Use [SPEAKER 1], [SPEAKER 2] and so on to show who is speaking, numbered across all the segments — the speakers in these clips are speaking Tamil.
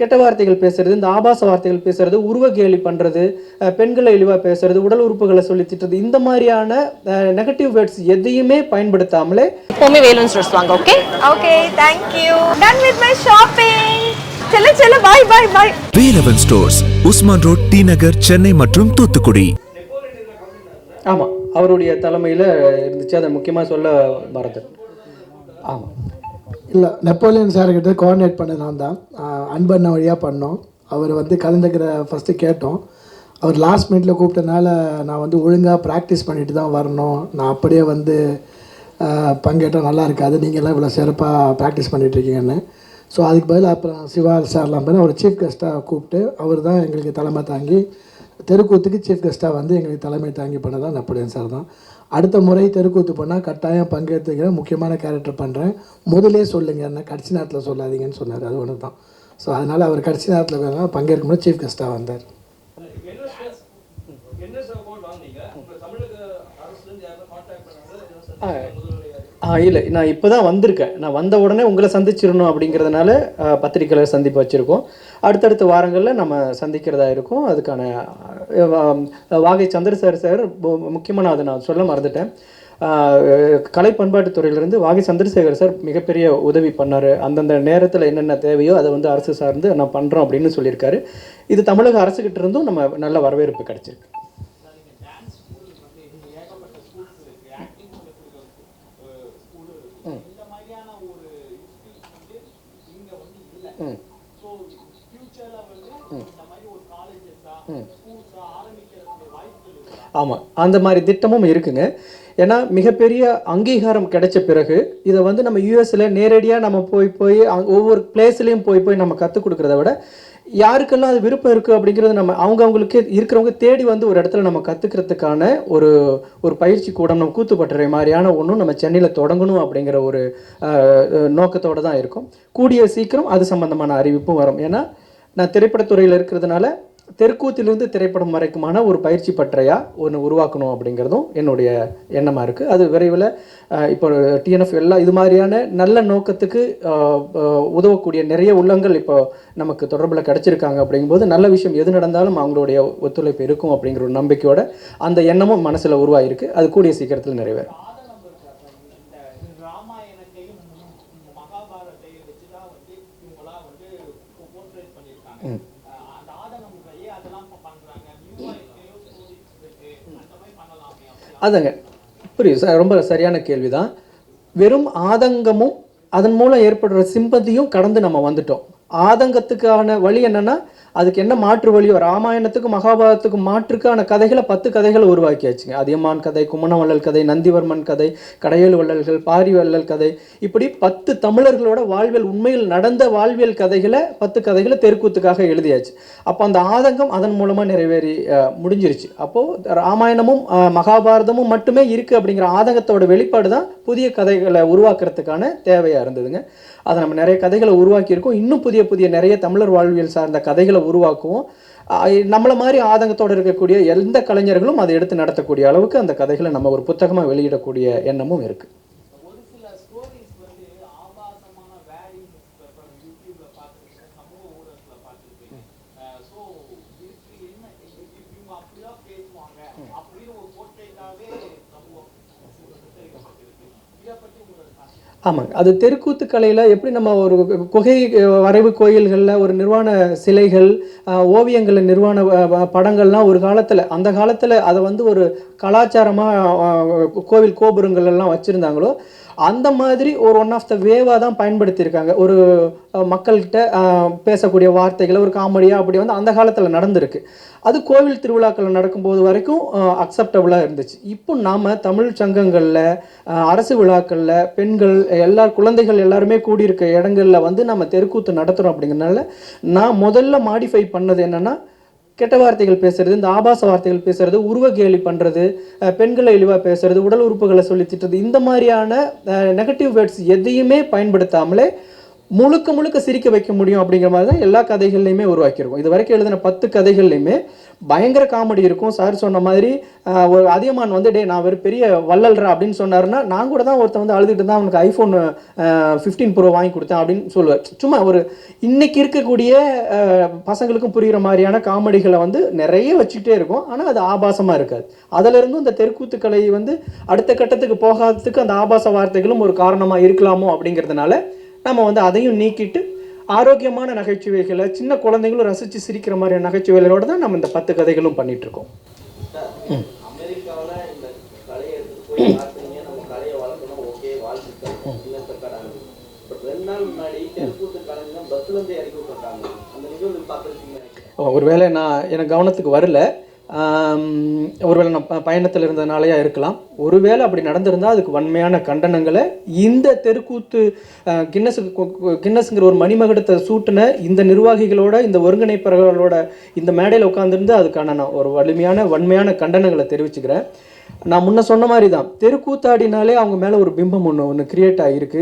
[SPEAKER 1] கெட்ட வார்த்தைகள் பேசுறது இந்த ஆபாச வார்த்தைகள் பேசுறது உருவ கேலி பண்ணுறது பெண்களை இழிவாக பேசுறது உடல் உறுப்புகளை சொல்லி திட்டுறது இந்த மாதிரியான நெகட்டிவ் வேர்ட்ஸ் எதையுமே பயன்படுத்தாமலே
[SPEAKER 2] எப்பவுமே வேலூன்ஸ் ட்ரெஸ் வாங்க okay
[SPEAKER 3] okay thank you done with my shopping செல்ல செல்ல bye bye
[SPEAKER 4] Velavan Stores Usman Road T Nagar Chennai மற்றும் தூத்துக்குடி
[SPEAKER 1] ஆமாம் அவருடைய தலைமையில் இருந்துச்சு அதை முக்கியமாக சொல்ல மறந்து ஆமாம் இல்லை நெப்போலியன் கிட்ட கோஆர்டினேட் பண்ண நான் தான் அன்பண்ண வழியாக பண்ணோம் அவர் வந்து கலந்துக்கிற ஃபஸ்ட்டு கேட்டோம் அவர் லாஸ்ட் மினிட்ல கூப்பிட்டனால நான் வந்து ஒழுங்காக ப்ராக்டிஸ் பண்ணிட்டு தான் வரணும் நான் அப்படியே வந்து பங்கேற்றோம் நல்லா இருக்காது நீங்கள்லாம் இவ்வளோ சிறப்பாக ப்ராக்டிஸ் பண்ணிட்டுருக்கீங்கன்னு ஸோ அதுக்கு பதில் அப்புறம் சிவா சார்லாம் பண்ணி அவர் சீஃப் கெஸ்ட்டாக கூப்பிட்டு அவர் தான் எங்களுக்கு தலைமை தாங்கி தெருக்கூத்துக்கு சீஃப் கெஸ்ட்டாக வந்து எங்களுக்கு தலைமை தாங்கி பண்ணதான் நெப்போலியன் சார் தான் அடுத்த முறை தெருக்கூத்து பண்ணால் கட்டாயம் பங்கெடுத்துக்கிறேன் முக்கியமான கேரக்டர் பண்ணுறேன் முதலே சொல்லுங்கள் என்ன கடைசி நேரத்தில் சொல்லாதீங்கன்னு சொன்னார் அது ஒன்று தான் ஸோ அதனால் அவர் கடைசி நேரத்தில் பங்கேற்கும்போது சீஃப் கெஸ்ட்டாக வந்தார் என்ன ஆ இல்லை நான் இப்போ தான் வந்திருக்கேன் நான் வந்த உடனே உங்களை சந்திச்சிடணும் அப்படிங்கிறதுனால பத்திரிக்கையாளர் சந்திப்பு வச்சுருக்கோம் அடுத்தடுத்த வாரங்களில் நம்ம சந்திக்கிறதா இருக்கும் அதுக்கான வாகை சந்திரசேகர் சார் முக்கியமாக நான் அதை நான் சொல்ல மறந்துட்டேன் கலை பண்பாட்டு துறையிலிருந்து வாகை சந்திரசேகர் சார் மிகப்பெரிய உதவி பண்ணார் அந்தந்த நேரத்தில் என்னென்ன தேவையோ அதை வந்து அரசு சார்ந்து நான் பண்ணுறோம் அப்படின்னு சொல்லியிருக்காரு இது தமிழக அரசுக்கிட்ட இருந்தும் நம்ம நல்ல வரவேற்பு கிடச்சிருக்கு ஆமாம் அந்த மாதிரி திட்டமும் இருக்குங்க ஏன்னா மிகப்பெரிய அங்கீகாரம் கிடைச்ச பிறகு இதை வந்து நம்ம யூஎஸில் நேரடியாக நம்ம போய் போய் ஒவ்வொரு பிளேஸ்லேயும் போய் போய் நம்ம கற்றுக் கொடுக்குறத விட யாருக்கெல்லாம் அது விருப்பம் இருக்குது அப்படிங்கிறது நம்ம அவங்க அவங்களுக்கு இருக்கிறவங்க தேடி வந்து ஒரு இடத்துல நம்ம கற்றுக்கிறதுக்கான ஒரு ஒரு பயிற்சி கூடம் நம்ம கூத்துப்பட்டுற மாதிரியான ஒன்றும் நம்ம சென்னையில் தொடங்கணும் அப்படிங்கிற ஒரு நோக்கத்தோடு தான் இருக்கும் கூடிய சீக்கிரம் அது சம்மந்தமான அறிவிப்பும் வரும் ஏன்னா நான் திரைப்படத்துறையில் இருக்கிறதுனால தெற்கூத்திலிருந்து திரைப்படம் வரைக்குமான ஒரு பயிற்சி பற்றையாக ஒன்று உருவாக்கணும் அப்படிங்கிறதும் என்னுடைய எண்ணமாக இருக்குது அது விரைவில் இப்போ டிஎன்எஃப் எல்லாம் இது மாதிரியான நல்ல நோக்கத்துக்கு உதவக்கூடிய நிறைய உள்ளங்கள் இப்போ நமக்கு தொடர்பில் கிடச்சிருக்காங்க அப்படிங்கும்போது நல்ல விஷயம் எது நடந்தாலும் அவங்களுடைய ஒத்துழைப்பு இருக்கும் அப்படிங்கிற ஒரு நம்பிக்கையோட அந்த எண்ணமும் மனசில் உருவாகிருக்கு அது கூடிய சீக்கிரத்தில் நிறைவேறும் Mm. அதுங்க புரியுது சார் ரொம்ப சரியான கேள்வி தான் வெறும் ஆதங்கமும் அதன் மூலம் ஏற்படுற சிம்பதியும் கடந்து நம்ம வந்துட்டோம் ஆதங்கத்துக்கான வழி என்னென்னா அதுக்கு என்ன மாற்று வழியோ ராமாயணத்துக்கும் மகாபாரதத்துக்கும் மாற்றுக்கான கதைகளை பத்து கதைகளை உருவாக்கியாச்சுங்க அதியமான் கதை குமணவள்ளல் கதை நந்திவர்மன் கதை கடையல் வள்ளல்கள் பாரி வள்ளல் கதை இப்படி பத்து தமிழர்களோட வாழ்வியல் உண்மையில் நடந்த வாழ்வியல் கதைகளை பத்து கதைகளை தெருக்கூத்துக்காக எழுதியாச்சு அப்போ அந்த ஆதங்கம் அதன் மூலமாக நிறைவேறி முடிஞ்சிருச்சு அப்போது ராமாயணமும் மகாபாரதமும் மட்டுமே இருக்குது அப்படிங்கிற ஆதங்கத்தோட வெளிப்பாடு தான் புதிய கதைகளை உருவாக்குறதுக்கான தேவையாக இருந்ததுங்க அதை நம்ம நிறைய கதைகளை உருவாக்கியிருக்கோம் இன்னும் புதிய புதிய நிறைய தமிழர் வாழ்வியல் சார்ந்த கதைகளை உருவாக்குவோம் நம்மளை மாதிரி ஆதங்கத்தோடு இருக்கக்கூடிய எந்த கலைஞர்களும் அதை எடுத்து நடத்தக்கூடிய அளவுக்கு அந்த கதைகளை நம்ம ஒரு புத்தகமாக வெளியிடக்கூடிய எண்ணமும் இருக்குது ஆமாங்க அது தெருக்கூத்து கலையில் எப்படி நம்ம ஒரு குகை வரைவு கோயில்களில் ஒரு நிர்வாண சிலைகள் ஓவியங்களில் நிர்வாண படங்கள்லாம் ஒரு காலத்தில் அந்த காலத்தில் அதை வந்து ஒரு கலாச்சாரமாக கோவில் கோபுரங்கள் எல்லாம் வச்சுருந்தாங்களோ அந்த மாதிரி ஒரு ஒன் ஆஃப் த வேவாக தான் பயன்படுத்தியிருக்காங்க ஒரு மக்கள்கிட்ட பேசக்கூடிய வார்த்தைகளை ஒரு காமெடியாக அப்படி வந்து அந்த காலத்தில் நடந்திருக்கு அது கோவில் திருவிழாக்கள் நடக்கும்போது வரைக்கும் அக்செப்டபுளாக இருந்துச்சு இப்போ நாம் தமிழ் சங்கங்களில் அரசு விழாக்களில் பெண்கள் எல்லா குழந்தைகள் எல்லாருமே கூடியிருக்க இடங்களில் வந்து நம்ம தெருக்கூத்து நடத்துகிறோம் அப்படிங்கிறதுனால நான் முதல்ல மாடிஃபை பண்ணது என்னென்னா கெட்ட வார்த்தைகள் பேசுறது இந்த ஆபாச வார்த்தைகள் பேசுறது உருவ கேலி பண்ணுறது பெண்களை இழிவாக பேசுறது உடல் உறுப்புகளை சொல்லி திட்டுறது இந்த மாதிரியான நெகட்டிவ் வேர்ட்ஸ் எதையுமே பயன்படுத்தாமலே முழுக்க முழுக்க சிரிக்க வைக்க முடியும் அப்படிங்கிற மாதிரி தான் எல்லா கதைகள்லையுமே உருவாக்கியிருக்கும் இது வரைக்கும் எழுதின பத்து கதைகள்லையுமே பயங்கர காமெடி இருக்கும் சார் சொன்ன மாதிரி ஒரு அதியமான் வந்து டே நான் ஒரு பெரிய வள்ளல்றா அப்படின்னு சொன்னார்னா நான் கூட தான் ஒருத்தன் வந்து அழுதுகிட்டு தான் அவனுக்கு ஐஃபோன் ஃபிஃப்டீன் ப்ரோ வாங்கி கொடுத்தேன் அப்படின்னு சொல்லுவார் சும்மா ஒரு இன்னைக்கு இருக்கக்கூடிய பசங்களுக்கும் புரிகிற மாதிரியான காமெடிகளை வந்து நிறைய வச்சுக்கிட்டே இருக்கும் ஆனால் அது ஆபாசமாக இருக்காது அதிலிருந்தும் இந்த தெற்கூத்து கலை வந்து அடுத்த கட்டத்துக்கு போகாததுக்கு அந்த ஆபாச வார்த்தைகளும் ஒரு காரணமாக இருக்கலாமோ அப்படிங்கிறதுனால நம்ம வந்து அதையும் நீக்கிட்டு ஆரோக்கியமான நகைச்சுவைகளை சின்ன குழந்தைங்களும் ரசித்து சிரிக்கிற மாதிரியான நகைச்சுவைகளோடு தான் நம்ம இந்த பத்து கதைகளும் பண்ணிகிட்ருக்கோம் ஒருவேளை நான் எனக்கு கவனத்துக்கு வரல ஒருவேளை நம்ம பயணத்தில் இருந்ததுனாலையா இருக்கலாம் ஒருவேளை அப்படி நடந்திருந்தால் அதுக்கு வன்மையான கண்டனங்களை இந்த தெருக்கூத்து கின்னஸுக்கு கின்னஸுங்கிற ஒரு மணிமகடத்தை சூட்டின இந்த நிர்வாகிகளோட இந்த ஒருங்கிணைப்பாளர்களோட இந்த மேடையில் உட்காந்துருந்து அதுக்கான நான் ஒரு வலிமையான வன்மையான கண்டனங்களை தெரிவிச்சுக்கிறேன் நான் முன்ன சொன்ன மாதிரி தான் தெருக்கூத்தாடினாலே அவங்க மேலே ஒரு பிம்பம் ஒன்று ஒன்று க்ரியேட் ஆகிருக்கு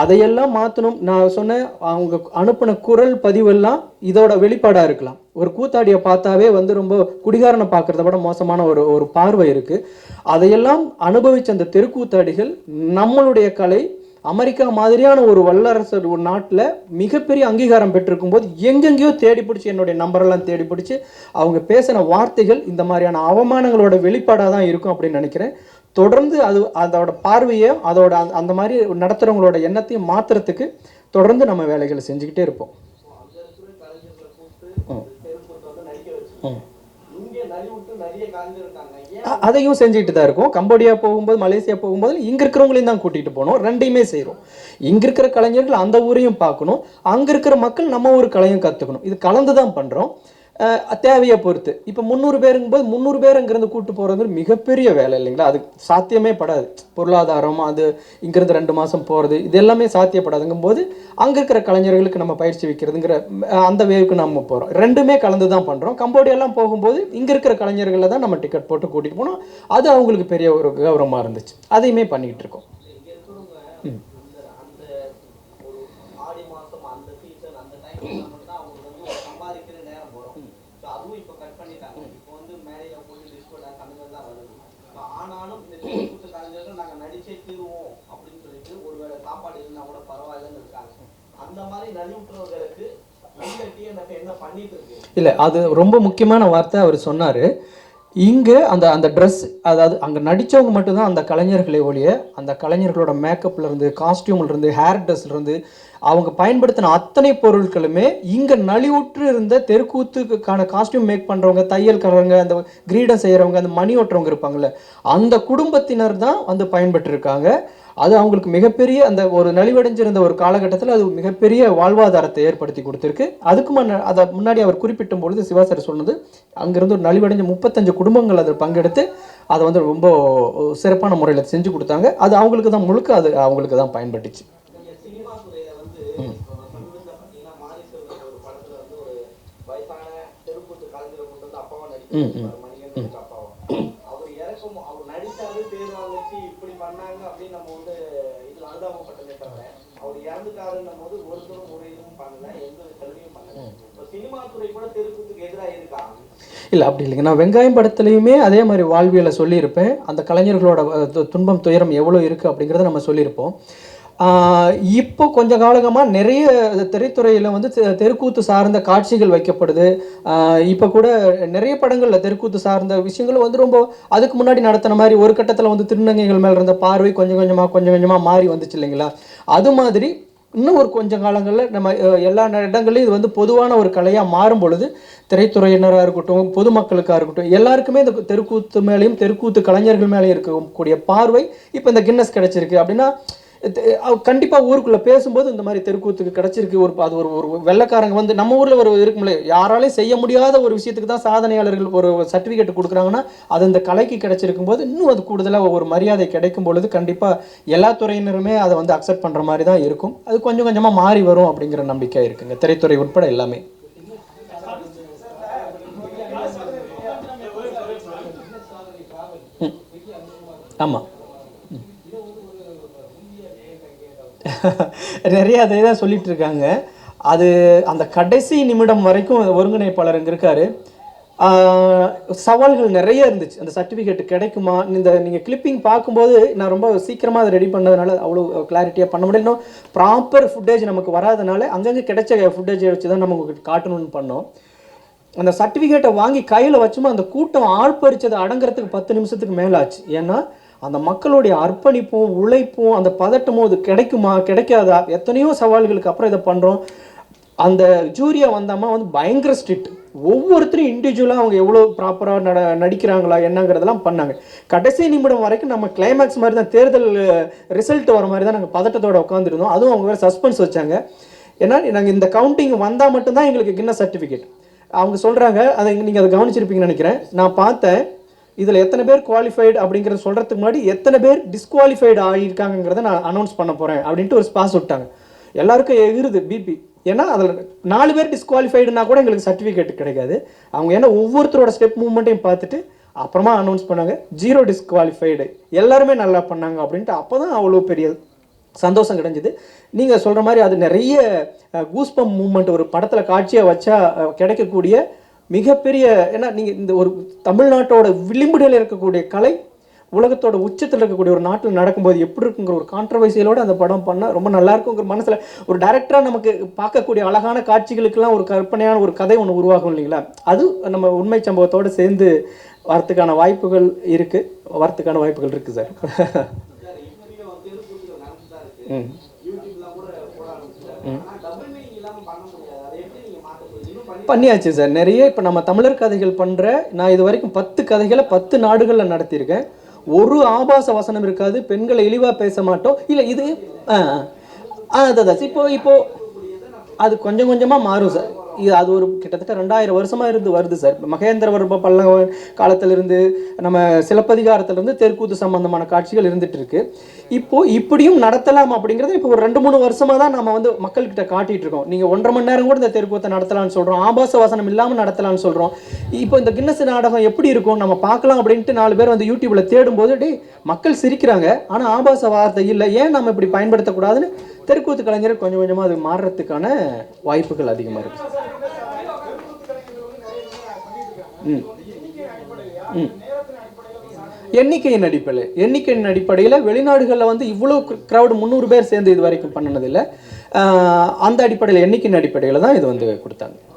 [SPEAKER 1] அதையெல்லாம் மாற்றணும் நான் சொன்னேன் அவங்க அனுப்பின குரல் பதிவெல்லாம் இதோட வெளிப்பாடாக இருக்கலாம் ஒரு கூத்தாடியை பார்த்தாவே வந்து ரொம்ப குடிகாரனை பார்க்குறத விட மோசமான ஒரு ஒரு பார்வை இருக்குது அதையெல்லாம் அனுபவித்த அந்த தெருக்கூத்தாடிகள் நம்மளுடைய கலை அமெரிக்கா மாதிரியான ஒரு வல்லரசு ஒரு நாட்டில் மிகப்பெரிய அங்கீகாரம் பெற்றிருக்கும் போது எங்கெங்கேயோ தேடி பிடிச்சி என்னுடைய நம்பரெல்லாம் தேடி பிடிச்சி அவங்க பேசின வார்த்தைகள் இந்த மாதிரியான அவமானங்களோட வெளிப்பாடாக தான் இருக்கும் அப்படின்னு நினைக்கிறேன் தொடர்ந்து அது அதோட பார்வையோ அதோட அந்த மாதிரி நடத்துகிறவங்களோட எண்ணத்தையும் மாற்றுறதுக்கு தொடர்ந்து நம்ம வேலைகளை செஞ்சுக்கிட்டே இருப்போம் அதையும் செஞ்சுட்டு தான் இருக்கும் கம்போடியா போகும்போது மலேசியா போகும்போது இங்கே இருக்கிறவங்களையும் தான் கூட்டிகிட்டு போகணும் ரெண்டையுமே செய்கிறோம் இங்க இருக்கிற கலைஞர்கள் அந்த ஊரையும் பார்க்கணும் அங்கே இருக்கிற மக்கள் நம்ம ஊர் கலையும் கற்றுக்கணும் இது கலந்து தான் பண்ணுறோம் தேவையை பொறுத்து இப்போ முந்நூறு பேருங்கும்போது முந்நூறு இங்கேருந்து கூட்டு போகிறது மிகப்பெரிய வேலை இல்லைங்களா அது சாத்தியமே படாது பொருளாதாரம் அது இங்கேருந்து ரெண்டு மாதம் போகிறது இது எல்லாமே சாத்தியப்படாதுங்கும்போது அங்கே இருக்கிற கலைஞர்களுக்கு நம்ம பயிற்சி வைக்கிறதுங்கிற அந்த வேவுக்கு நம்ம போகிறோம் ரெண்டுமே கலந்து தான் பண்ணுறோம் கம்போடியெல்லாம் போகும்போது இங்கே இருக்கிற கலைஞர்களை தான் நம்ம டிக்கெட் போட்டு கூட்டிகிட்டு போனோம் அது அவங்களுக்கு பெரிய ஒரு கௌரவமாக இருந்துச்சு அதையுமே பண்ணிக்கிட்டு இருக்கோம் இல்லை அது ரொம்ப முக்கியமான வார்த்தை அவர் சொன்னார் இங்கே அந்த அந்த ட்ரெஸ் அதாவது அங்கே நடித்தவங்க மட்டும்தான் அந்த கலைஞர்களை ஒழிய அந்த கலைஞர்களோட மேக்கப்லேருந்து காஸ்டியூம்லேருந்து ஹேர் ட்ரெஸ்லேருந்து அவங்க பயன்படுத்தின அத்தனை பொருட்களுமே இங்கே நலிவுற்று இருந்த தெருக்கூத்துக்கான காஸ்டியூம் மேக் பண்ணுறவங்க தையல்காரவங்க அந்த கிரீடம் செய்கிறவங்க அந்த மணி ஓட்டுறவங்க இருப்பாங்கள்ல அந்த குடும்பத்தினர் தான் வந்து பயன்பெற்றிருக்காங்க அது அவங்களுக்கு மிகப்பெரிய அந்த ஒரு நலிவடைஞ்சிருந்த ஒரு காலகட்டத்தில் அது மிகப்பெரிய வாழ்வாதாரத்தை ஏற்படுத்தி கொடுத்துருக்கு அதுக்கு முன்ன அதை முன்னாடி அவர் குறிப்பிட்ட பொழுது சிவாசர் சொன்னது அங்கேருந்து ஒரு நலிவடைஞ்ச முப்பத்தஞ்சு குடும்பங்கள் அதில் பங்கெடுத்து அதை வந்து ரொம்ப சிறப்பான முறையில் செஞ்சு கொடுத்தாங்க அது அவங்களுக்கு தான் முழுக்க அது அவங்களுக்கு தான் பயன்பட்டுச்சு மணிகண்டன் இல்லை அப்படி இல்லைங்க நான் வெங்காயம் படத்துலையுமே அதே மாதிரி வாழ்வியலை சொல்லியிருப்பேன் அந்த கலைஞர்களோட துன்பம் துயரம் எவ்வளோ இருக்குது அப்படிங்கிறத நம்ம சொல்லியிருப்போம் இப்போ கொஞ்ச காலமாக நிறைய திரைத்துறையில் வந்து தெருக்கூத்து சார்ந்த காட்சிகள் வைக்கப்படுது இப்போ கூட நிறைய படங்களில் தெருக்கூத்து சார்ந்த விஷயங்களும் வந்து ரொம்ப அதுக்கு முன்னாடி நடத்தின மாதிரி ஒரு கட்டத்தில் வந்து திருநங்கைகள் மேலே இருந்த பார்வை கொஞ்சம் கொஞ்சமாக கொஞ்சம் கொஞ்சமாக மாறி வந்துச்சு இல்லைங்களா அது மாதிரி இன்னும் ஒரு கொஞ்சம் காலங்களில் நம்ம எல்லா இடங்கள்லையும் இது வந்து பொதுவான ஒரு கலையாக மாறும் பொழுது திரைத்துறையினராக இருக்கட்டும் பொதுமக்களுக்காக இருக்கட்டும் எல்லாருக்குமே இந்த தெருக்கூத்து மேலேயும் தெருக்கூத்து கலைஞர்கள் மேலேயும் இருக்கக்கூடிய பார்வை இப்போ இந்த கின்னஸ் கிடச்சிருக்கு அப்படின்னா கண்டிப்பாக ஊருக்குள்ளே பேசும்போது இந்த மாதிரி தெருக்கூத்துக்கு கிடச்சிருக்கு ஒரு அது ஒரு ஒரு வெள்ளக்காரங்க வந்து நம்ம ஊரில் ஒரு இருக்கும்ல யாராலையும் செய்ய முடியாத ஒரு விஷயத்துக்கு தான் சாதனையாளர்கள் ஒரு சர்டிஃபிகேட் கொடுக்குறாங்கன்னா அது அந்த கலைக்கு கிடச்சிருக்கும் போது இன்னும் அது கூடுதலாக ஒரு மரியாதை கிடைக்கும் பொழுது கண்டிப்பாக எல்லா துறையினருமே அதை வந்து அக்செப்ட் பண்ணுற மாதிரி தான் இருக்கும் அது கொஞ்சம் கொஞ்சமாக மாறி வரும் அப்படிங்கிற நம்பிக்கை இருக்குங்க திரைத்துறை உட்பட எல்லாமே ஆமாம் நிறைய அதை தான் சொல்லிகிட்டு இருக்காங்க அது அந்த கடைசி நிமிடம் வரைக்கும் ஒருங்கிணைப்பாளர் இங்கே இருக்கார் சவால்கள் நிறைய இருந்துச்சு அந்த சர்டிஃபிகேட் கிடைக்குமா இந்த நீங்கள் கிளிப்பிங் பார்க்கும்போது நான் ரொம்ப சீக்கிரமாக அதை ரெடி பண்ணதுனால அவ்வளோ கிளாரிட்டியாக பண்ண முடியல இன்னும் ப்ராப்பர் ஃபுட்டேஜ் நமக்கு வராதனால அங்கங்கே கிடைச்ச ஃபுட்டேஜை வச்சு தான் நமக்கு காட்டணும்னு பண்ணோம் அந்த சர்டிஃபிகேட்டை வாங்கி கையில் வச்சுமா அந்த கூட்டம் ஆள் பறிச்சதை அடங்குறதுக்கு பத்து நிமிஷத்துக்கு மேலே ஆச்சு ஏன்னா அந்த மக்களுடைய அர்ப்பணிப்பும் உழைப்பும் அந்த பதட்டமும் அது கிடைக்குமா கிடைக்காதா எத்தனையோ சவால்களுக்கு அப்புறம் இதை பண்ணுறோம் அந்த ஜூரியா வந்தாமா வந்து பயங்கர ஸ்ட்ரிக்ட் ஒவ்வொருத்தரும் இண்டிவிஜுவலாக அவங்க எவ்வளோ ப்ராப்பராக நட நடிக்கிறாங்களா என்னங்கிறதெல்லாம் பண்ணாங்க கடைசி நிமிடம் வரைக்கும் நம்ம கிளைமேக்ஸ் மாதிரி தான் தேர்தல் ரிசல்ட் வர மாதிரி தான் நாங்கள் பதட்டத்தோடு உட்காந்துருந்தோம் அதுவும் அவங்க வேறு சஸ்பென்ஸ் வச்சாங்க ஏன்னா நாங்கள் இந்த கவுண்டிங் வந்தால் மட்டும்தான் எங்களுக்கு கின்ன சர்டிஃபிகேட் அவங்க சொல்கிறாங்க அதை நீங்கள் அதை கவனிச்சிருப்பீங்கன்னு நினைக்கிறேன் நான் பார்த்தேன் இதில் எத்தனை பேர் குவாலிஃபைடு அப்படிங்கிறத சொல்கிறதுக்கு முன்னாடி எத்தனை பேர் டிஸ்குவாலிஃபைடு ஆகியிருக்காங்கிறத நான் அனௌன்ஸ் பண்ண போகிறேன் அப்படின்ட்டு ஒரு ஸ்பாஸ் விட்டாங்க எல்லாருக்கும் எகிருது பிபி ஏன்னா அதில் நாலு பேர் டிஸ்குவாலிஃபைடுனா கூட எங்களுக்கு சர்டிஃபிகேட் கிடைக்காது அவங்க ஏன்னா ஒவ்வொருத்தரோட ஸ்டெப் மூவ்மெண்ட்டையும் பார்த்துட்டு அப்புறமா அனௌன்ஸ் பண்ணாங்க ஜீரோ டிஸ்குவாலிஃபைடு எல்லாருமே நல்லா பண்ணாங்க அப்படின்ட்டு அப்போ தான் அவ்வளோ பெரிய சந்தோஷம் கிடைஞ்சிது நீங்கள் சொல்கிற மாதிரி அது நிறைய கூஸ்பம் மூமெண்ட் ஒரு படத்தில் காட்சியாக வச்சா கிடைக்கக்கூடிய மிகப்பெரிய ஏன்னா நீங்கள் இந்த ஒரு தமிழ்நாட்டோட விளிம்புடையில் இருக்கக்கூடிய கலை உலகத்தோட உச்சத்தில் இருக்கக்கூடிய ஒரு நாட்டில் நடக்கும்போது எப்படி இருக்குங்கிற ஒரு கான்ட்ரவர்சியலோடு அந்த படம் பண்ணால் ரொம்ப நல்லா இருக்குங்கிற மனசில் ஒரு டேரக்டராக நமக்கு பார்க்கக்கூடிய அழகான காட்சிகளுக்கெல்லாம் ஒரு கற்பனையான ஒரு கதை ஒன்று உருவாகும் இல்லைங்களா அது நம்ம உண்மை சம்பவத்தோடு சேர்ந்து வரத்துக்கான வாய்ப்புகள் இருக்குது வரத்துக்கான வாய்ப்புகள் இருக்குது சார் ம் ம் பண்ணியாச்சு சார் நிறைய இப்போ நம்ம தமிழர் கதைகள் பண்ணுற நான் இது வரைக்கும் பத்து கதைகளை பத்து நாடுகளில் நடத்தியிருக்கேன் ஒரு ஆபாச வசனம் இருக்காது பெண்களை இழிவாக பேச மாட்டோம் இல்லை இது ஆ அதான் இப்போ இப்போது அது கொஞ்சம் கொஞ்சமாக மாறும் சார் இது அது ஒரு கிட்டத்தட்ட ரெண்டாயிரம் வருஷமாக இருந்து வருது சார் மகேந்திரவர்ம பல்லவ காலத்திலிருந்து நம்ம சிலப்பதிகாரத்திலிருந்து தெற்கூத்து சம்பந்தமான காட்சிகள் இருந்துட்டு இருக்கு இப்போது இப்படியும் நடத்தலாம் அப்படிங்கிறது இப்போ ஒரு ரெண்டு மூணு வருஷமாக தான் நம்ம வந்து மக்கள்கிட்ட காட்டிகிட்டு இருக்கோம் நீங்கள் ஒன்றரை மணி நேரம் கூட இந்த தெற்கூத்தை நடத்தலாம்னு சொல்கிறோம் ஆபாச வாசனம் இல்லாமல் நடத்தலாம்னு சொல்கிறோம் இப்போ இந்த கின்னஸ் நாடகம் எப்படி இருக்கும் நம்ம பார்க்கலாம் அப்படின்ட்டு நாலு பேர் வந்து யூடியூப்பில் தேடும்போது டே மக்கள் சிரிக்கிறாங்க ஆனால் ஆபாச வார்த்தை இல்லை ஏன் நம்ம இப்படி பயன்படுத்தக்கூடாதுன்னு தெருக்கூத்து கலைஞர் கொஞ்சம் கொஞ்சமாக அது மாறுறதுக்கான வாய்ப்புகள் அதிகமாக இருக்குது எண்ணிக்கையின் அடிப்படையில் எண்ணிக்கையின் அடிப்படையில் வெளிநாடுகளில் வந்து இவ்வளோ க்ரௌடு முந்நூறு பேர் சேர்ந்து இது வரைக்கும் பண்ணினதில்லை அந்த அடிப்படையில் எண்ணிக்கையின் அடிப்படையில் தான் இது வந்து கொடுத்தாங்க